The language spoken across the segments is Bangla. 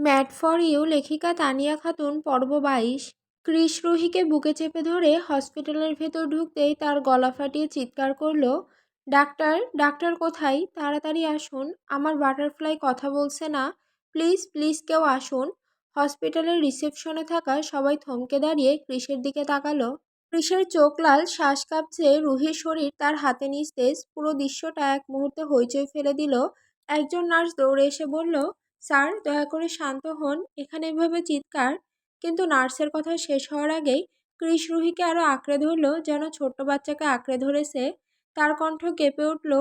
ম্যাট ফর ইউ লেখিকা তানিয়া খাতুন, পর্ব বাইশ। ক্রিস রুহিকে বুকে চেপে ধরে হসপিটালের ভেতর ঢুকতেই তার গলা ফাটিয়ে চিৎকার করল, ডাক্তার ডাক্তার কোথায়? তাড়াতাড়ি আসুন। আমার বাটারফ্লাই কথা বলছে না। প্লিজ প্লিজ কেউ আসুন। হসপিটালের রিসেপশনে থাকা সবাই থমকে দাঁড়িয়ে ক্রিসের দিকে তাকালো। ক্রিসের চোখ লাল, শ্বাস কাঁপছে। রুহির শরীর তার হাতে নিস্তেজ। পুরো দৃশ্যটা এক মুহূর্তে হইচই ফেলে দিল। একজন নার্স দৌড়ে এসে বলল স্যার, দয়া করে শান্ত হন। এখানে এভাবে চিৎকার। কিন্তু নার্সের কথা শেষ হওয়ার আগেই ক্রিস রুহিকে আরও আঁকড়ে ধরল, যেন ছোট্ট বাচ্চাকে আঁকড়ে ধরেছে তার কণ্ঠ কেঁপে উঠল,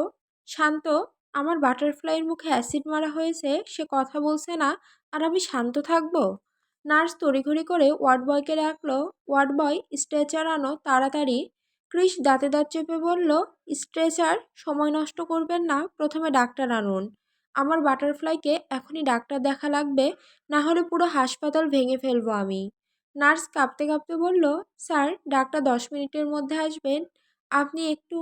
শান্ত, আমার বাটারফ্লাইয়ের মুখে অ্যাসিড মারা হয়েছে, সে কথা বলছে না, আর আমি শান্ত থাকব? নার্স তড়িঘড়ি করে ওয়ার্ড বয়কে ডাকলো, ওয়ার্ড বয়, স্ট্রেচার আনো, তাড়াতাড়ি। ক্রিস দাঁতে দাঁত চেপে বলল, স্ট্রেচার, সময় নষ্ট করবেন না, প্রথমে ডাক্তার আনুন। আমার বাটারফ্লাইকে এখনই ডাক্তার দেখা লাগবে, না হলে পুরো হাসপাতাল ভেঙে ফেলব আমি। নার্স কাঁপতে কাঁপতে বলল, স্যার, ডাক্তার দশ মিনিটের মধ্যে আসবেন। আপনি একটু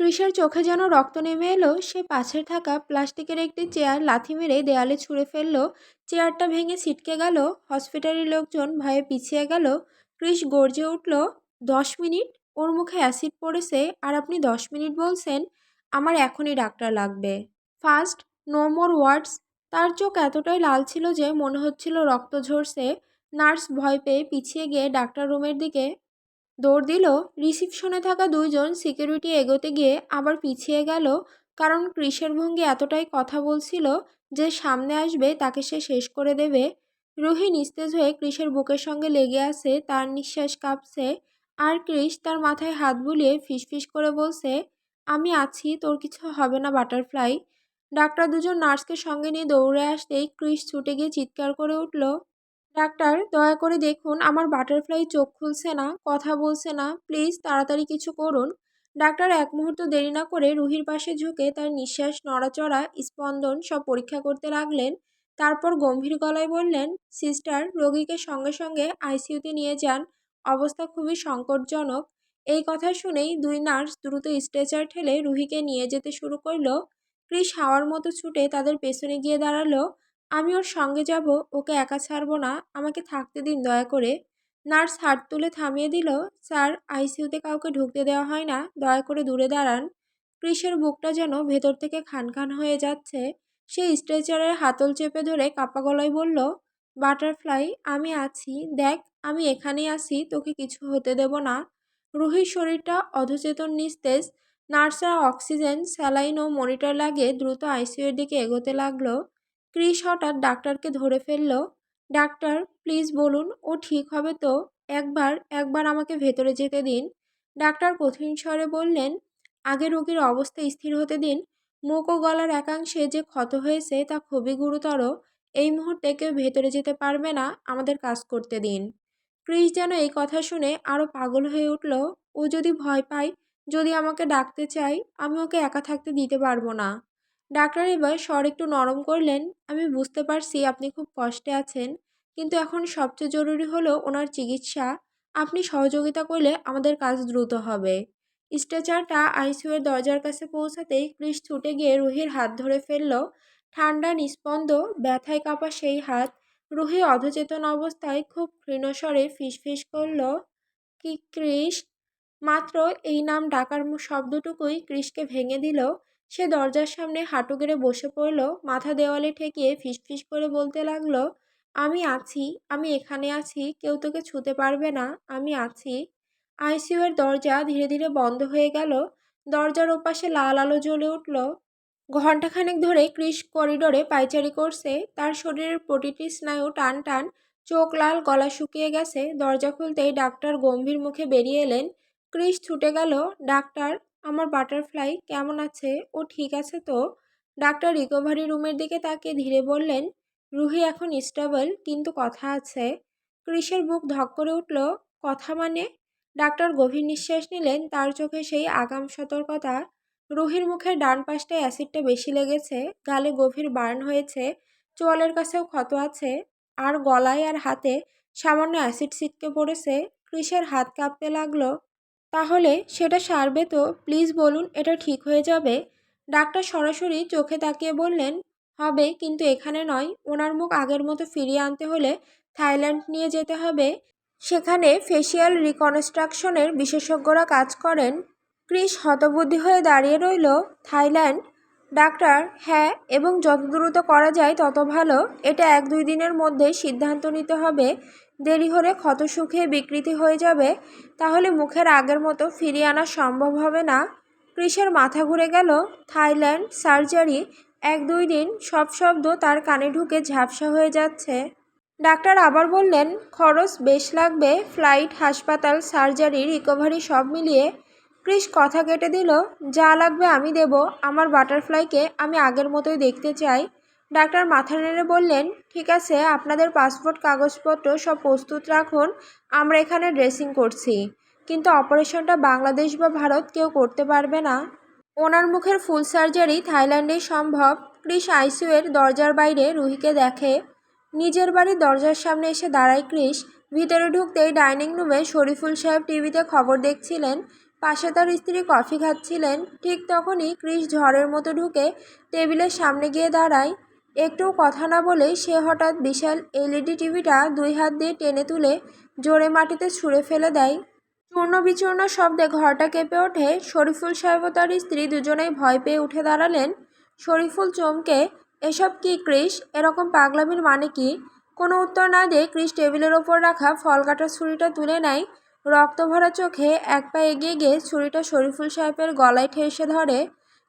ক্রিসের চোখে যেন রক্ত নেমে এলো, সে পাশে থাকা প্লাস্টিকের একটি চেয়ার লাথি মেরে দেয়ালে ছুঁড়ে ফেলল। চেয়ারটা ভেঙে ছিটকে গেল, হসপিটালের লোকজন ভয়ে পিছিয়ে গেল। ক্রিস গর্জে উঠল, দশ মিনিট? ওর মুখে অ্যাসিড পড়েছে, আর আপনি দশ মিনিট বলছেন, আমার এখনই ডাক্তার লাগবে। ফার্স্ট নো মোর ওয়ার্ডস তার চোখ এতটাই লাল ছিল যে মনে হচ্ছিল রক্ত ঝরছে। নার্স ভয় পেয়ে পিছিয়ে গিয়ে ডাক্তার রুমের দিকে দৌড় দিল। রিসিপশনে থাকা দুইজন সিকিউরিটি এগোতে গিয়ে আবার পিছিয়ে গেল। কারণ ক্রিসের ভঙ্গি এতটাই কথা বলছিল যে সামনে আসবে, তাকে সে শেষ করে দেবে। রুহি নিস্তেজ হয়ে ক্রিসের বুকের সঙ্গে লেগে আছে, তার নিঃশ্বাস কাঁপছে। আর ক্রিস তার মাথায় হাত বুলিয়ে ফিসফিস করে বলছে, আমি আছি, তোর কিছু হবে না বাটারফ্লাই। ডাক্তার দুজন নার্সকে সঙ্গে নিয়ে দৌড়ে আসতেই ক্রিস ছুটে গিয়ে চিৎকার করে উঠল, ডাক্তার, দয়া করে দেখুন, আমার বাটারফ্লাই চোখ খুলছে না, কথা বলছে না, প্লিজ তাড়াতাড়ি কিছু করুন। ডাক্তার এক মুহূর্ত দেরি না করে রুহির পাশে ঝুঁকে তার নিঃশ্বাস, নড়াচড়া, স্পন্দন সব পরীক্ষা করতে লাগলেন। তারপর গম্ভীর গলায় বললেন, সিস্টার, রোগীকে সঙ্গে সঙ্গে আইসিইউতে নিয়ে যান, অবস্থা খুবই সংকটজনক। এই কথা শুনেই দুই নার্স দ্রুত স্ট্রেচার ঠেলে রুহিকে নিয়ে যেতে শুরু করল। ক্রিস হাওয়ার মতো ছুটে তাদের পেছনে গিয়ে দাঁড়াল, আমি ওর সঙ্গে যাব, ওকে একা ছাড়বো না, আমাকে থাকতে দিন দয়া করে। নার্স হাত তুলে থামিয়ে দিল, স্যার, আইসিইউতে কাউকে ঢুকতে দেওয়া হয় না, দয়া করে দূরে দাঁড়ান। ক্রিসের বুকটা যেন ভেতর থেকে খান খান হয়ে যাচ্ছে, সে স্ট্রেচারের হাতল চেপে ধরে কাপা গলায় বলল, বাটারফ্লাই, আমি আছি, দেখ, আমি এখানেই আছি, তোকে কিছু হতে দেব না। রুহির শরীরটা অধচেতন নিস্তেজ নার্সরা অক্সিজেন, স্যালাইন ও মনিটর লাগিয়ে দ্রুত আইসিইউর দিকে এগোতে লাগল। ক্রিস হঠাৎ ডাক্তারকে ধরে ফেলল, ডাক্তার, প্লিজ বলুন, ও ঠিক হবে তো? একবার একবার আমাকে ভেতরে যেতে দিন। ডাক্তার কঠিন স্বরে বললেন, আগে রোগীর অবস্থা স্থির হতে দিন। মুখ ও গলার একাংশে যে ক্ষত হয়েছে তা খুবই গুরুতর। এই মুহূর্তে কেউ ভেতরে যেতে পারবে না, আমাদের কাজ করতে দিন। ক্রিস যেন এই কথা শুনে আরও পাগল হয়ে উঠল। ও যদি ভয় পায় যদি আমাকে ডাকতে চাই, আমি ওকে একা থাকতে দিতে পারব না। ডাক্তার এবার স্বর একটু নরম করলেন, আমি বুঝতে পারছি আপনি খুব কষ্টে আছেন, কিন্তু এখন সবচেয়ে জরুরি হলো ওনার চিকিৎসা। আপনি সহযোগিতা করলে আমাদের কাজ দ্রুত হবে। স্ট্রেচারটা আইসিউয়ের দরজার কাছে পৌঁছাতেই ক্রিস ছুটে গিয়ে রুহির হাত ধরে ফেলল। ঠান্ডা নিস্পন্দ ব্যথায় কাঁপা সেই হাত। রুহি অধচেতন অবস্থায় খুব ক্ষীণস্বরে ফিসফিস করল, কি ক্রিস মাত্র এই নাম ডাকার শব্দটুকুই ক্রিসকে ভেঙে দিল সে দরজার সামনে হাঁটু গেড়ে বসে পড়ল, মাথা দেওয়ালে ঠেকিয়ে ফিসফিস করে বলতে লাগল, আমি আছি, আমি এখানে আছি, কেউ তোকে ছুতে পারবে না, আমি আছি। আইসিইউয়ের দরজা ধীরে ধীরে বন্ধ হয়ে গেল, দরজার ওপাশে লাল আলো জ্বলে উঠল। ঘণ্টাখানেক ধরে ক্রিস করিডোরে পাইচারি করছে, তার শরীরের প্রতিটি স্নায়ু টান টান, চোখ লাল, গলা শুকিয়ে গেছে। দরজা খুলতেই ডাক্তার গম্ভীর মুখে বেরিয়ে এলেন ক্রিস ছুটে গেল, ডাক্তার, আমার বাটারফ্লাই কেমন আছে? ও ঠিক আছে তো? ডাক্তার রিকভারি রুমের দিকে তাকে ধীরে বললেন, রুহি এখন স্টেবল, কিন্তু কথা আছে। ক্রিসের বুক ধক করে উঠল, কথা মানে? ডাক্তার গভীর নিঃশ্বাস নিলেন, তার চোখে সেই আগাম সতর্কতা। রুহির মুখের ডান পাশটায় অ্যাসিডটা বেশি লেগেছে, গালে গভীর বার্ন হয়েছে, চোয়ালের কাছেও ক্ষত আছে, আর গলায় আর হাতে সামান্য অ্যাসিড ছিটকে পড়েছে। ক্রিসের হাত কাঁপতে লাগল তাহলে সেটা সারবে তো, প্লিজ বলুন এটা ঠিক হয়ে যাবে? ডাক্তার সরাসরি চোখে তাকিয়ে বললেন, হবে, কিন্তু এখানে নয়। ওনার মুখ আগের মতো ফিরিয়ে আনতে হলে থাইল্যান্ড নিয়ে যেতে হবে। সেখানে ফেসিয়াল রিকনস্ট্রাকশনের বিশেষজ্ঞরা কাজ করেন। ক্রিস হতবুদ্ধি হয়ে দাঁড়িয়ে রইল, থাইল্যান্ড। ডাক্তার হ্যাঁ এবং যত দ্রুত করা যায় তত ভালো। এটা এক দুই দিনের মধ্যে সিদ্ধান্ত নিতে হবে। দেরি হলে ক্ষত শুকিয়ে বিকৃতি হয়ে যাবে, তাহলে মুখের আগের মতো ফিরিয়ে আনা সম্ভব হবে না। ক্রিসের মাথা ঘুরে গেল। থাইল্যান্ড সার্জারি এক দুই দিন সব শব্দ তার কানে ঢুকে ঝাপসা হয়ে যাচ্ছে। ডাক্তার আবার বললেন, খরচ বেশ লাগবে, ফ্লাইট, হাসপাতাল, সার্জারি, রিকভারি সব মিলিয়ে। ক্রিস কথা কেটে দিল, যা লাগবে আমি দেব, আমার বাটারফ্লাইকে আমি আগের মতোই দেখতে চাই। ডাক্তার মাথা নেড়ে বললেন, ঠিক আছে, আপনাদের পাসপোর্ট, কাগজপত্র সব প্রস্তুত রাখুন, আমরা এখানে ড্রেসিং করছি। কিন্তু অপারেশনটা বাংলাদেশ বা ভারত কেউ করতে পারবে না। ওনার মুখের ফুল সার্জারি থাইল্যান্ডেই সম্ভব। ক্রিস আইসিউয়ের দরজার বাইরে রুহিকে দেখে, নিজের বাড়ির দরজার সামনে এসে দাঁড়ায় ক্রিস। ভিতরে ঢুকতেই ডাইনিং রুমে শরীফুল সাহেব টিভিতে খবর দেখছিলেন। পাশে তার স্ত্রী কফি খাচ্ছিলেন। ঠিক তখনই ক্রিস ঝড়ের মতো ঢুকে টেবিলের সামনে গিয়ে দাঁড়ায়। একটু কথা না বলেই সে হঠাৎ বিশাল এলইডি টিভিটা দুই হাত দিয়ে টেনে তুলে জোরে মাটিতে ছুঁড়ে ফেলে দেয়। চূর্ণ বিচূর্ণ শব্দে ঘরটা কেঁপে ওঠে। শরীফুল সাহেব ও তার স্ত্রী দুজনেই ভয় পেয়ে উঠে দাঁড়ালেন। শরীফুল চমকে, এসব কি ক্রিস? এরকম পাগলামির মানে কি? কোনো উত্তর না দিয়ে ক্রিস টেবিলের ওপর রাখা ফল কাটার ছুরিটা তুলে নেয়। রক্ত ভরা চোখে এক পা এগিয়ে গিয়ে ছুরিটা শরীফুল সাহেবের গলায় ঠেসে ধরে।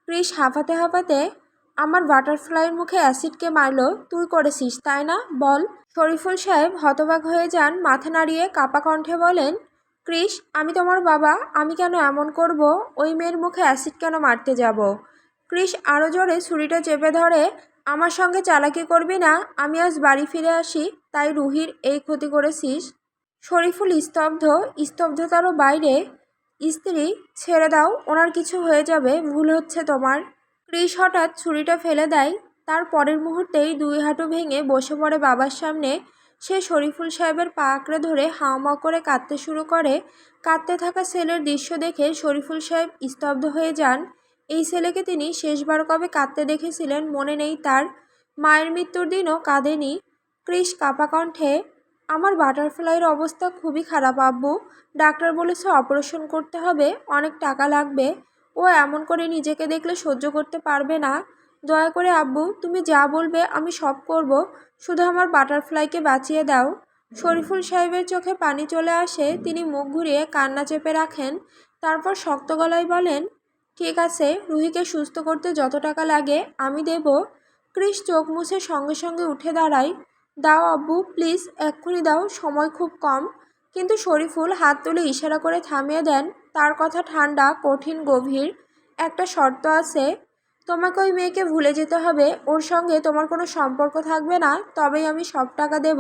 ক্রিস হাঁপাতে হাঁপাতে আমার বাটারফ্লাইয়ের মুখে অ্যাসিডকে মারলো, তুই করেছিস, তাই না? বল। শরীফুল সাহেব হতবাক হয়ে যান, মাথা নাড়িয়ে কাপা কণ্ঠে বলেন ক্রিস আমি তোমার বাবা, আমি কেন এমন করব? ওই মেয়ের মুখে অ্যাসিড কেন মারতে যাব? ক্রিস আরও জোরে ছুরিটা চেপে ধরে, আমার সঙ্গে চালাকি করবি না, আমি আজ বাড়ি ফিরে আসি, তাই রুহির এই ক্ষতি করেছিস। শরীফুল স্তব্ধ, স্তব্ধতারও বাইরে, স্ত্রী, ছেড়ে দাও, ওনার কিছু হয়ে যাবে, ভুল হচ্ছে তোমার। ক্রিস হঠাৎ ছুরিটা ফেলে দেয়, তার পরের মুহূর্তেই দুই হাঁটু ভেঙে বসে পড়ে বাবার সামনে। সে শরীফুল সাহেবের পা আঁকড়ে ধরে হাওমা করে কাঁদতে শুরু করে। কাঁদতে থাকা ছেলের দৃশ্য দেখে শরীফুল সাহেব স্তব্ধ হয়ে যান। এই ছেলেকে তিনি শেষবার কবে কাঁদতে দেখেছিলেন মনে নেই তার। মায়ের মৃত্যুর দিনও কাঁদেনি। ক্রিস কাপা কণ্ঠে, আমার বাটারফ্লাইয়ের অবস্থা খুবই খারাপ আব্বু। ডাক্তার বলেছে অপারেশন করতে হবে, অনেক টাকা লাগবে। ও এমন করে নিজেকে দেখলে সহ্য করতে পারবে না। দয়া করে আব্বু, তুমি যা বলবে আমি সব করব। শুধু আমার বাটারফ্লাইকে বাঁচিয়ে দাও। শরীফুল সাহেবের চোখে পানি চলে আসে, তিনি মুখ ঘুরিয়ে কান্না চেপে রাখেন। তারপর শক্ত গলায় বলেন, ঠিক আছে, রুহিকে সুস্থ করতে যত টাকা লাগে আমি দেব। ক্রিস চোখ মুছে সঙ্গে সঙ্গে উঠে দাঁড়ায়। দাও আব্বু, প্লিজ, এক্ষুনি দাও, সময় খুব কম। কিন্তু শরীফুল হাত তুলে ইশারা করে থামিয়ে দেন। তার কথা ঠান্ডা কঠিন, গভীর একটা শর্ত আছে। তোমাকে ওই মেয়েকে ভুলে যেতে হবে। ওর সঙ্গে তোমার কোনো সম্পর্ক থাকবে না। তবেই আমি সব টাকা দেব।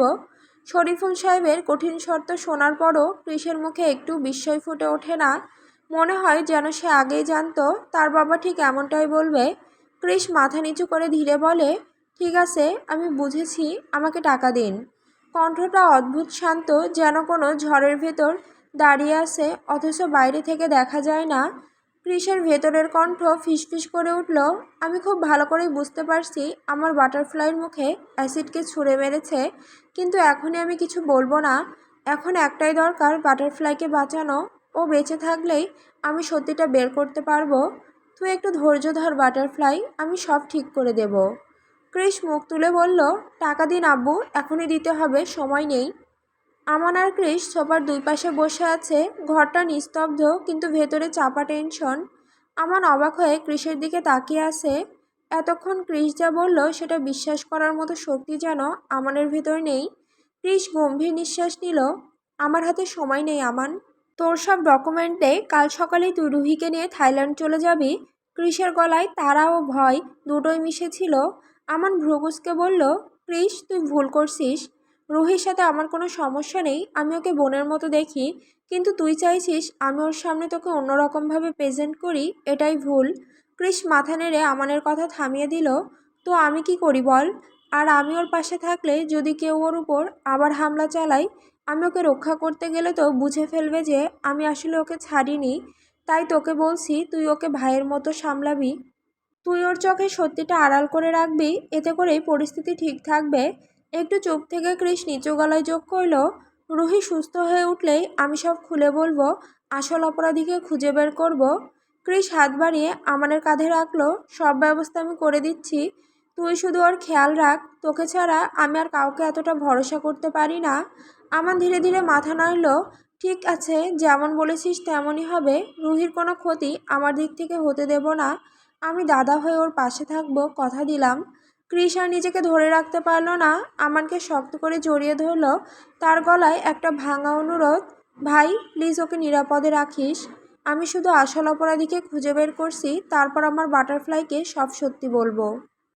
শরীফুল সাহেবের কঠিন শর্ত শোনার পরও ক্রিসের মুখে একটু বিস্ময় ফুটে ওঠে না। মনে হয় যেন সে আগেই জানতো, তার বাবা ঠিক এমনটাই বলবে। কৃষ মাথা নিচু করে ধীরে বলে, ঠিক আছে, আমি বুঝেছি, আমাকে টাকা দিন। কণ্ঠটা অদ্ভুত শান্ত, যেন কোনো ঝড়ের ভেতর দাঁড়িয়ে আছে, অথচ বাইরে থেকে দেখা যায় না। ক্রিসের ভেতরের কণ্ঠ ফিসফিস করে উঠল, আমি খুব ভালো করেই বুঝতে পারছি আমার বাটারফ্লাইয়ের মুখে অ্যাসিডকে ছুঁড়ে মেরেছে, কিন্তু এখনই আমি কিছু বলব না। এখন একটাই দরকার, বাটারফ্লাইকে বাঁচানো। ও বেঁচে থাকলেই আমি সত্যিটা বের করতে পারব। তুই একটু ধৈর্য ধর, বাটারফ্লাই, আমি সব ঠিক করে দেব। ক্রিস মুখ তুলে বলল, টাকা দিন আব্বু, এখনই দিতে হবে, সময় নেই। আমান আর ক্রিস সোফার দুই পাশে বসে আছে। ঘরটা নিস্তব্ধ, কিন্তু ভেতরে চাপা টেনশন। আমান অবাক হয়ে ক্রিসের দিকে তাকিয়ে আছে। এতক্ষণ ক্রিস যা বলল, সেটা বিশ্বাস করার মতো শক্তি যেন আমানের ভেতর নেই। ক্রিস গম্ভীর নিঃশ্বাস নিল। আমার হাতে সময় নেই, আমান। তোর সব ডকুমেন্টে কাল সকালেই তুই রুহিকে নিয়ে থাইল্যান্ড চলে যাবি। ক্রিসের গলায় তারা ও ভয় দুটোই মিশেছিল। আমান ভ্রুকুসকে বলল ক্রিস তুই ভুল করছিস। রুহির সাথে আমার কোনো সমস্যা নেই, আমি ওকে বোনের মতো দেখি, কিন্তু তুই চাইছিস আমি ওর সামনে তোকে অন্যরকমভাবে প্রেজেন্ট করি, এটাই ভুল। ক্রিস মাথা নেড়ে আমানের কথা থামিয়ে দিল, তো আমি কি করি বল? আর আমি ওর পাশে থাকলে যদি কেউ ওর উপর আবার হামলা চালায়, আমি ওকে রক্ষা করতে গেলে তো বুঝে ফেলবে যে আমি আসলে ওকে ছাড়িনি। তাই তোকে বলছি, তুই ওকে ভাইয়ের মতো সামলাবি। তুই ওর চোখে সত্যিটা আড়াল করে রাখবি, এতে করেই পরিস্থিতি ঠিক থাকবে। একটু চুপ থেকে ক্রিস নিচু গলায় যোগ করল, রুহি সুস্থ হয়ে উঠলেই আমি সব খুলে বলব, আসল অপরাধীকে খুঁজে বের করব। ক্রিস হাত বাড়িয়ে আমানের কাঁধে রাখল, সব ব্যবস্থা আমি করে দিচ্ছি, তুই শুধু ওর খেয়াল রাখ, তোকে ছাড়া আমি আর কাউকে এতটা ভরসা করতে পারি না। আমার ধীরে ধীরে মাথা নাড়ল, ঠিক আছে, যেমন বলেছিস তেমনই হবে, রুহির কোনো ক্ষতি আমার দিক থেকে হতে দেব না, আমি দাদা হয়ে ওর পাশে থাকব, কথা দিলাম। আর নিজেকে ধরে রাখতে পারল না, আমানকে শক্ত করে জড়িয়ে ধরল। তার গলায় একটা ভাঙা অনুরোধ, ভাই প্লিজ ওকে নিরাপদে রাখিস। আমি শুধু আসল অপরাধীকে খুঁজে বের করছি, তারপর আমার বাটারফ্লাইকে সব সত্যি বলব।